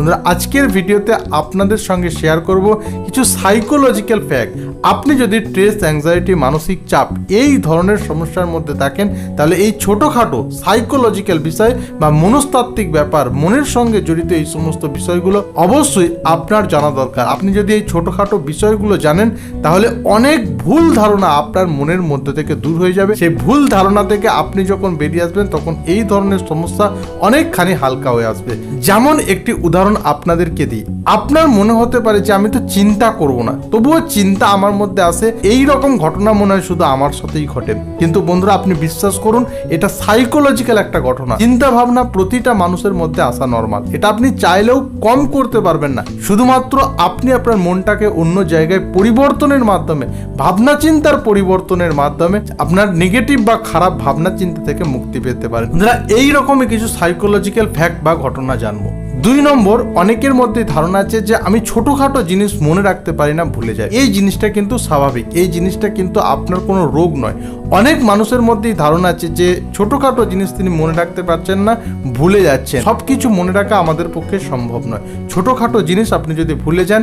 বন্ধুরা, আজকের ভিডিওতে আপনাদের সঙ্গে শেয়ার করব কিছু সাইকোলজিক্যাল ফ্যাক্ট আপনি যদি স্ট্রেস অ্যাংজাইটি মানসিক চাপ এই ধরনের সমস্যার মধ্যে থাকেন, তাহলে এই ছোটোখাটো সাইকোলজিক্যাল বিষয় বা মনস্তাত্ত্বিক ব্যাপার, মনের সঙ্গে জড়িত এই সমস্ত বিষয়গুলো অবশ্যই আপনার জানা দরকার। আপনি যদি এই ছোটোখাটো বিষয়গুলো জানেন, তাহলে অনেক ভুল ধারণা আপনার মনের মধ্যে থেকে দূর হয়ে যাবে। সেই ভুল ধারণা থেকে আপনি যখন বেরিয়ে আসবেন, তখন এই ধরনের সমস্যা অনেকখানি হালকা হয়ে আসবে। যেমন একটি উদাহরণ আপনাদেরকে দিই। আপনার মনে হতে পারে যে আমি তো চিন্তা করব না। তবুও চিন্তা আমার মধ্যে আসে এই রকম ঘটনা মনে হয় শুধু আমার সাথেই ঘটে। কিন্তু বন্ধুরা, আপনি বিশ্বাস করুন, এটা সাইকোলজিক্যাল একটা ঘটনা। চিন্তা ভাবনা প্রতিটা মানুষের মধ্যে আসা নর্মাল এটা আপনি চাইলেও কম করতে পারবেন না। শুধুমাত্র আপনি আপনার মনটাকে অন্য জায়গায় পরিবর্তনের মাধ্যমে, ভাবনা চিন্তার পরিবর্তনের মাধ্যমে, আপনার নেগেটিভ বা খারাপ ভাবনা চিন্তা থেকে মুক্তি পেতে পারেন। এই রকমই কিছু সাইকোলজিক্যাল ফ্যাক্ট বা ঘটনা জানব। দুই নম্বর, অনেকের মধ্যে ধারণা আছে যে আমি ছোটোখাটো জিনিস মনে রাখতে পারি না, ভুলে যাই। এই জিনিসটা কিন্তু স্বাভাবিক, এই জিনিসটা কিন্তু আপনার কোনো রোগ নয়। অনেক মানুষের মধ্যেই ধারণা আছে যে ছোটোখাটো জিনিস তিনি মনে রাখতে পারছেন না, ভুলে যাচ্ছেন। সব কিছু মনে রাখা আমাদের পক্ষে সম্ভব নয়। ছোটোখাটো জিনিস আপনি যদি ভুলে যান,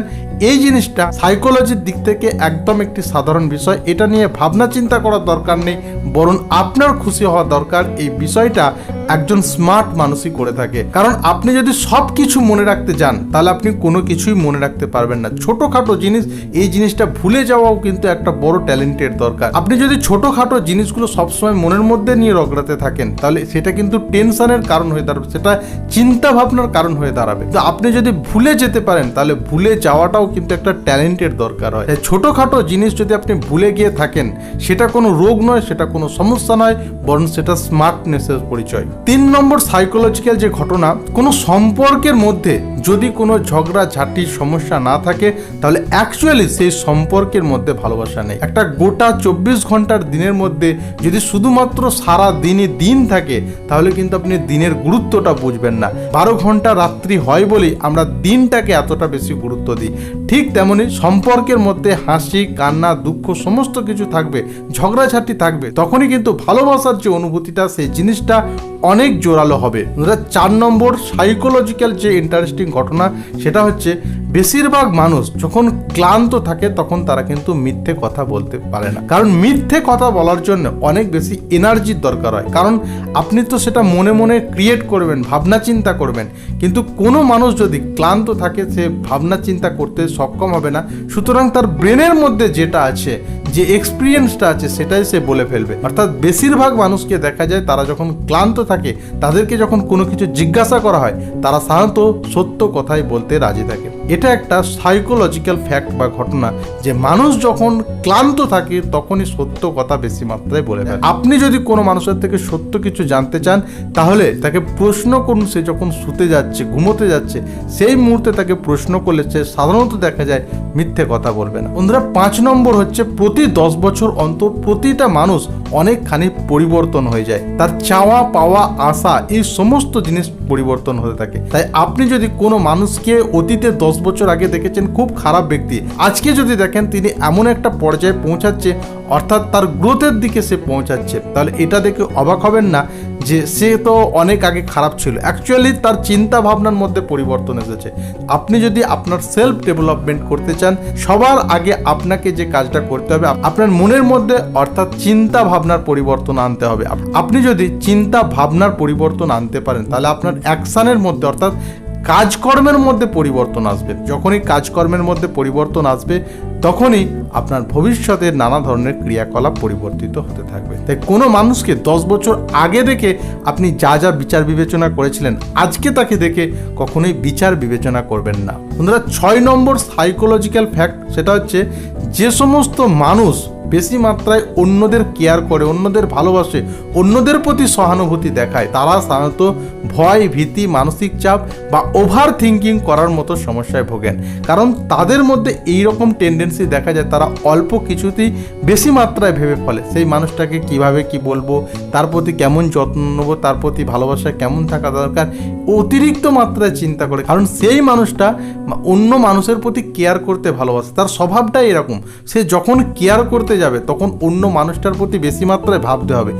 এই জিনিসটা সাইকোলজির দিক থেকে একদম একটি সাধারণ বিষয়। এটা নিয়ে ভাবনা চিন্তা করার দরকার নেই, বরং আপনার খুশি হওয়া দরকার। এই বিষয়টা একজন স্মার্ট মানুষই করে থাকে। কারণ আপনি যদি সব কিছু মনে রাখতে যান, তাহলে আপনি কোনো কিছুই মনে রাখতে পারবেন না। ছোটোখাটো জিনিস, এই জিনিসটা ভুলে যাওয়াও কিন্তু একটা বড় ট্যালেন্টের দরকার। আপনি যদি ছোটোখাটো জিনিসগুলো সবসময় মনের মধ্যে নিয়ে রগড়াতে থাকেন, তাহলে সেটা কিন্তু টেনশনের কারণ হয়ে দাঁড়াবে, সেটা চিন্তা ভাবনার কারণ হয়ে দাঁড়াবে। তো আপনি যদি ভুলে যেতে পারেন, তাহলে ভুলে যাওয়াটাও কিন্তু একটা ট্যালেন্টের দরকার হয়। ছোটোখাটো জিনিস যদি আপনি ভুলে গিয়ে থাকেন, সেটা কোনো রোগ নয়, সেটা কোনো সমস্যা নয়, বরং সেটা স্মার্টনেসের পরিচয়। তিন নম্বর সাইকোলজিক্যাল যে ঘটনা, কোনো সম্পর্কের মধ্যে যদি কোনো ঝগড়া ঝাঁটির সমস্যা না থাকে, তাহলে অ্যাকচুয়ালি সেই সম্পর্কের মধ্যে ভালোবাসা নেই। একটা গোটা চব্বিশ ঘণ্টার দিনের মধ্যে যদি শুধুমাত্র সারা দিনই দিন থাকে, তাহলে কিন্তু আপনি দিনের গুরুত্বটা বুঝবেন না। বারো ঘণ্টা রাত্রি হয় বলেই আমরা দিনটাকে এতটা বেশি গুরুত্ব দিই। ঠিক তেমনি সম্পর্কের মধ্যে হাসি, কান্না, দুঃখ সমস্ত কিছু থাকবে ঝগড়াঝাটি থাকবে, তখনই কিন্তু ভালোবাসার যে অনুভূতিটা, সেই জিনিসটা অনেক জোরালো হবে। চার নম্বর সাইকোলজিক্যাল যে ইন্টারেস্টিং ঘটনা, সেটা হচ্ছে বেশিরভাগ মানুষ যখন ক্লান্ত থাকে, তখন তারা কিন্তু মিথ্যে কথা বলতে পারে না। কারণ মিথ্যে কথা বলার জন্য অনেক বেশি এনার্জির দরকার হয়। কারণ আপনি তো সেটা মনে মনে ক্রিয়েট করবেন, ভাবনা চিন্তা করবেন। কিন্তু কোনো মানুষ যদি ক্লান্ত থাকে, সে ভাবনা চিন্তা করতে সক্ষম হবে না। সুতরাং তার ব্রেনের মধ্যে যেটা আছে যে এক্সপিরিয়েন্সটা আছে সেটাই সে বলে ফেলবে। অর্থাৎ বেশিরভাগ মানুষকে দেখা যায় তারা যখন ক্লান্ত থাকে, তাদেরকে যখন কোনো কিছু জিজ্ঞাসা করা হয়, তারা সাধারণত সত্য কথাই বলতে রাজি থাকে। এটা একটা সাইকোলজিক্যাল ফ্যাক্ট বা ঘটনা যে মানুষ যখন ক্লান্ত থাকে, তখনই সত্য কথা বেশি মাত্রায় বলে ফেলে। আপনি যদি কোনো মানুষের থেকে সত্য কিছু জানতে চান, তাহলে তাকে প্রশ্ন করুন, সে যখন শুতে যাচ্ছে, ঘুমোতে যাচ্ছে, সেই মুহূর্তে তাকে প্রশ্ন করলে সে সাধারণত দেখা যায় মিথ্যে কথা বলবে না। বন্ধুরা, পাঁচ নম্বর হচ্ছে প্রতি দশ বছর অন্তর প্রতিটা মানুষ অনেকখানি পরিবর্তন হয়ে যায়। তার চাওয়া, পাওয়া, আশা এই সমস্ত জিনিস পরিবর্তন হতে থাকে। তাই আপনি যদি কোনো মানুষকে অতীতে দশ বছর আগে দেখেছেন খুব খারাপ ব্যক্তি, আজকে যদি দেখেন তিনি এমন একটা পর্যায়ে পৌঁছাচ্ছে, অর্থাৎ তার গ্রোথের দিকে সে পৌঁছাচ্ছে, তাহলে এটা দেখে অবাক হবেন না যে সে তো অনেক আগে খারাপ ছিল। অ্যাকচুয়ালি তার চিন্তা ভাবনার মধ্যে পরিবর্তন এসেছে। আপনি যদি আপনার সেলফ ডেভেলপমেন্ট করতে চান, সবার আগে আপনাকে যে কাজটা করতে হবে আপনার মনের মধ্যে অর্থাৎ চিন্তা ভাবনার পরিবর্তন আনতে হবে। আপনি যদি চিন্তা ভাবনার পরিবর্তন আনতে পারেন, তাহলে আপনার অ্যাকশানের মধ্যে অর্থাৎ কাজকর্মের মধ্যে পরিবর্তন আসবে। যখনই কাজকর্মের মধ্যে পরিবর্তন আসবে, তখনই আপনার ভবিষ্যতের নানা ধরনের ক্রিয়াকলাপ পরিবর্তিত হতে থাকবে। তাই কোনো মানুষকে দশ বছর আগে দেখে আপনি যা যা বিচার বিবেচনা করেছিলেন, আজকে তাকে দেখে কখনোই বিচার বিবেচনা করবেন না। বন্ধুরা, ছয় নম্বর সাইকোলজিক্যাল ফ্যাক্ট সেটা হচ্ছে যে সমস্ত মানুষ বেশি মাত্রায় অন্যদের কেয়ার করে, অন্যদের ভালোবাসে, অন্যদের প্রতি সহানুভূতি দেখায়। তারা সাধারণত ভয়, ভীতি, মানসিক চাপ বা ওভার থিঙ্কিং করার মতো সমস্যায় ভোগেন। কারণ তাদের মধ্যে এই রকম টেন্ডেন্সি দেখা যায়, তারা অল্প কিছুতেই বেশি মাত্রায় ভেবে ফলে। সেই মানুষটাকে কীভাবে কি বলব, তার প্রতি কেমন যত্ন নেব, তার প্রতি ভালোবাসা কেমন থাকা দরকার, অতিরিক্ত মাত্রায় চিন্তা করে। কারণ সেই মানুষটা অন্য মানুষের প্রতি কেয়ার করতে ভালোবাসে। তার স্বভাবটাই এরকম। সে যখন কেয়ার করতে যাবে তখন অন্য মানুষটার প্রতি বেশি মাত্রায় ভাবতে হবে।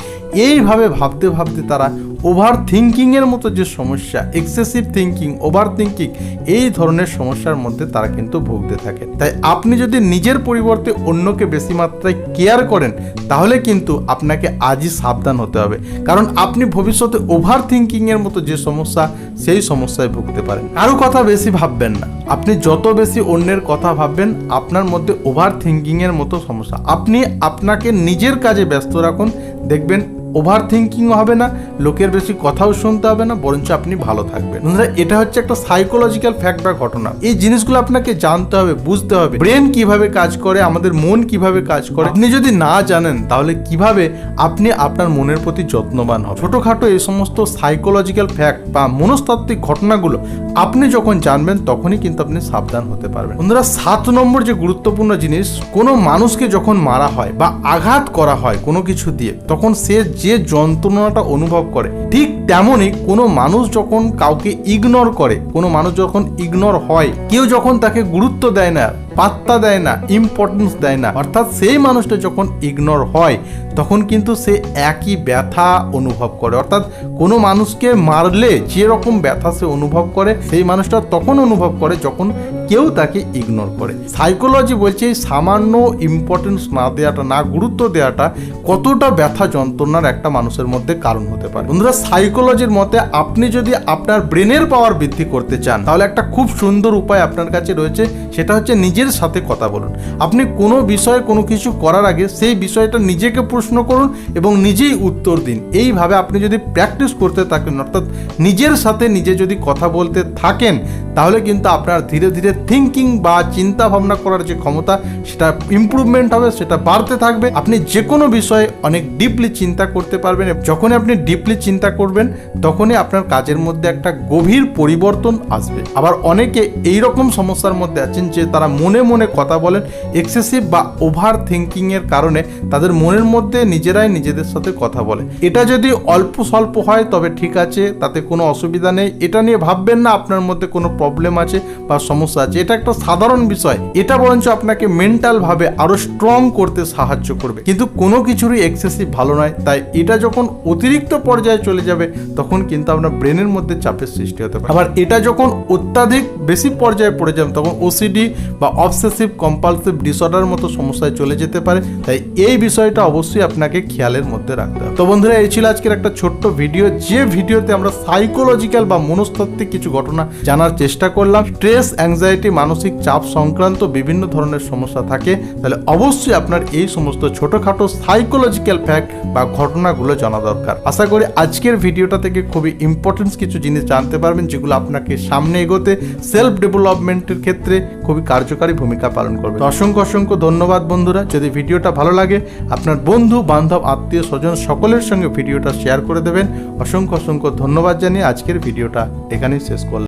এইভাবে ভাবতে ভাবতে তারা ওভার থিঙ্কিংয়ের মতো যে সমস্যা এক্সেসিভ থিঙ্কিং ওভার থিঙ্কিং এই ধরনের সমস্যার মধ্যে তারা কিন্তু ভুগতে থাকে। তাই আপনি যদি নিজের পরিবর্তে অন্যকে বেশি মাত্রায় কেয়ার করেন, তাহলে কিন্তু আপনাকে আজই সাবধান হতে হবে। কারণ আপনি ভবিষ্যতে ওভার থিঙ্কিংয়ের মতো যে সমস্যা, সেই সমস্যায় ভুগতে পারেন। কারও কথা বেশি ভাববেন না। আপনি যত বেশি অন্যের কথা ভাববেন, আপনার মধ্যে ওভার থিঙ্কিংয়ের মতো সমস্যা। আপনি আপনাকে নিজের কাজে ব্যস্ত রাখুন, দেখবেন ওভার থিঙ্কিংও হবে না, লোকের বেশি কথাও শুনতে হবে না, বরঞ্চ আপনি ভালো থাকবেন। বন্ধুরা, এটা হচ্ছে একটা সাইকোলজিক্যাল ফ্যাক্ট বা ঘটনা। এই জিনিসগুলো আপনাকে জানতে হবে, বুঝতে হবে। ব্রেন কীভাবে কাজ করে, আমাদের মন কীভাবে কাজ করে। আপনি যদি না জানেন, তাহলে কীভাবে আপনি আপনার মনের প্রতি যত্নবান হবেন? ছোটখাটো এই সমস্ত সাইকোলজিক্যাল ফ্যাক্ট বা মনস্তাত্ত্বিক ঘটনাগুলো আপনি যখন জানবেন, তখনই কিন্তু আপনি সাবধান হতে পারবেন। বন্ধুরা, সাত নম্বর যে গুরুত্বপূর্ণ জিনিস, কোনো মানুষকে যখন মারা হয় বা আঘাত করা হয় কোনো কিছু দিয়ে, তখন সে যে যন্ত্রণাটা অনুভব করে, ঠিক তেমনই কোনো মানুষ যখন কাউকে ইগনোর করে, কোনো মানুষ যখন ইগনোর হয়, কেউ যখন তাকে গুরুত্ব দেয় না পাত্তা দেয় না ইম্পর্টেন্স দেয় না। অর্থাৎ সেই মানুষটা যখন ইগনোর হয়, তখন কিন্তু সে একই ব্যথা অনুভব করে। অর্থাৎ কোনো মানুষকে মারলে যে রকম ব্যথা সে অনুভব করে, সেই মানুষটা তখন অনুভব করে যখন কেউ তাকে ইগনোর করে। সাইকোলজি বলছে, সামান্য ইম্পর্টেন্স না দেওয়াটা না গুরুত্ব দেওয়াটা কতটা ব্যথা যন্ত্রণার একটা মানুষের মধ্যে কারণ হতে পারে। বন্ধুরা সাইকোলজির মতে আপনি যদি আপনার ব্রেনের পাওয়ার বৃদ্ধি করতে চান, তাহলে একটা খুব সুন্দর উপায় আপনার কাছে রয়েছে। সেটা হচ্ছে নিজের সাথে কথা বলুন। আপনি কোনো বিষয়ে কোনো কিছু করার আগে সেই বিষয়টা নিজেকে প্রশ্ন করুন এবং নিজেই উত্তর দিন। এইভাবে আপনি যদি প্র্যাকটিস করতে থাকেন, অর্থাৎ নিজের সাথে নিজে যদি কথা বলতে থাকেন তাহলে কিন্তু আপনার ধীরে ধীরে থিঙ্কিং বা চিন্তা ভাবনা করার যে ক্ষমতা, সেটা ইমপ্রুভমেন্ট হবে, সেটা বাড়তে থাকবে। আপনি যে কোনো বিষয়ে অনেক ডিপলি চিন্তা করতে পারবেন। যখনই আপনি ডিপলি চিন্তা করবেন, তখনই আপনার কাজের মধ্যে একটা গভীর পরিবর্তন আসবে। আবার অনেকে এই রকম সমস্যার মধ্যে আছেন যে তারা মনে মনে কথা বলেন এক্সেসিভ বা ওভার থিঙ্কিংয়ের কারণে তাদের মনের মধ্যে নিজেরাই নিজেদের সাথে কথা বলে। এটা যদি অল্প স্বল্প হয়, তবে ঠিক আছে, তাতে কোনো অসুবিধা নেই। এটা নিয়ে ভাববেন না, আপনার মধ্যে কোনো প্রবলেম আছে বা সমস্যা আছে, এটা একটা সাধারণ বিষয়। এটা বরঞ্চ আপনাকে মেন্টাল ভাবে আরও স্ট্রং করতে সাহায্য করবে। কিন্তু কোনো কিছুরই এক্সেসিভ ভালো নয়। তাই এটা যখন অতিরিক্ত পর্যায়ে চলে যাবে, তখন কিন্তু আপনার ব্রেনের মধ্যে চাপের সৃষ্টি হতে পারে। আবার এটা যখন অত্যাধিক বেশি পর্যায়ে পড়ে যাবে, তখন ওসিডি বা অবসেসিভ কম্পালসিভ ডিসঅর্ডার মতো সমস্যায় চলে যেতে পারে। তাই এই বিষয়টা অবশ্যই আপনাকে খেয়ালের মধ্যে রাখতে হবে। তো বন্ধুরা, এই ছিল আজকের একটা ছোট্ট ভিডিও যে ভিডিওতে আমরা সাইকোলজিক্যাল বা মনস্তাত্ত্বিক কিছু ঘটনা জানার চেষ্টা করলাম স্ট্রেস অ্যাংজাইটি মানসিক চাপ সংক্রান্ত বিভিন্ন ধরনের সমস্যা থাকে, তাহলে অবশ্যই আপনার এই সমস্ত ছোটোখাটো সাইকোলজিক্যাল ফ্যাক্ট বা ঘটনাগুলো জানা দরকার। আশা করি আজকের ভিডিওটা থেকে খুবই ইম্পর্টেন্স কিছু জিনিস জানতে পারবেন, যেগুলো আপনাকে সামনে এগোতে সেলফ ডেভেলপমেন্টের ক্ষেত্রে খুবই কার্যকারী ভূমিকা পালন করবে। অসংখ্য অসংখ্য ধন্যবাদ বন্ধুরা, যদি ভিডিওটা ভালো লাগে, আপনার বন্ধু, বান্ধব, আত্মীয়, স্বজন সকলের সঙ্গে ভিডিওটা শেয়ার করে দেবেন। অসংখ্য অসংখ্য ধন্যবাদ জানিয়ে আজকের ভিডিওটা এখানেই শেষ করলাম।